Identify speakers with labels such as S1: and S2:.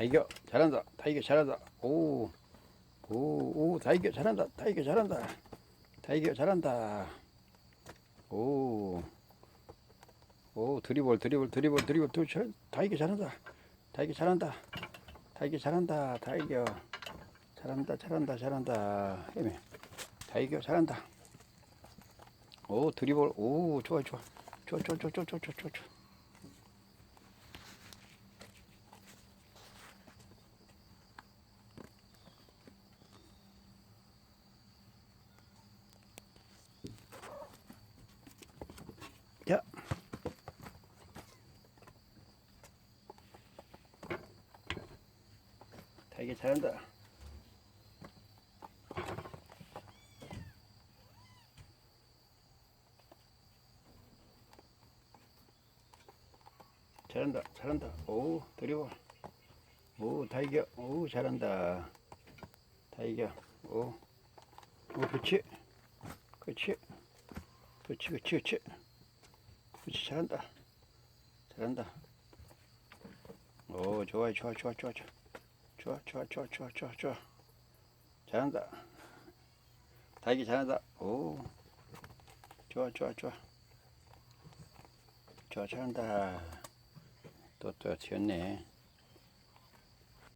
S1: 다이겨 잘한다 다이겨 잘한다. 오오오 오, 다이겨 잘한다 다이겨 잘한다 다이겨 잘한다. 오 오 드리블 드리블 드리블 드리블 또 잘- 다이겨 잘한다 다이겨 잘한다 다이겨 잘한다 다이겨 잘한다 잘한다 잘한다. 헤매 다이겨 잘한다. 오 드리블 오 좋아. 좋아 좋아 좋아 좋아 좋아 좋아 좋아 되게 잘한다. 잘한다 잘한다. 오 드리블. 오 다 이겨. 오 잘한다. 다 이겨. 오, 오 그렇지. 그렇지. 그렇지 그렇지 그렇지. 그렇지 잘한다. 잘한다. 오 좋아 좋아 좋아 좋아 좋아 좋아 좋아 좋아 좋아 좋아 좋아. 잘한다. 다이기 잘한다. 오. 좋아 좋아 좋아. 좋아 잘한다. 또또 튀었네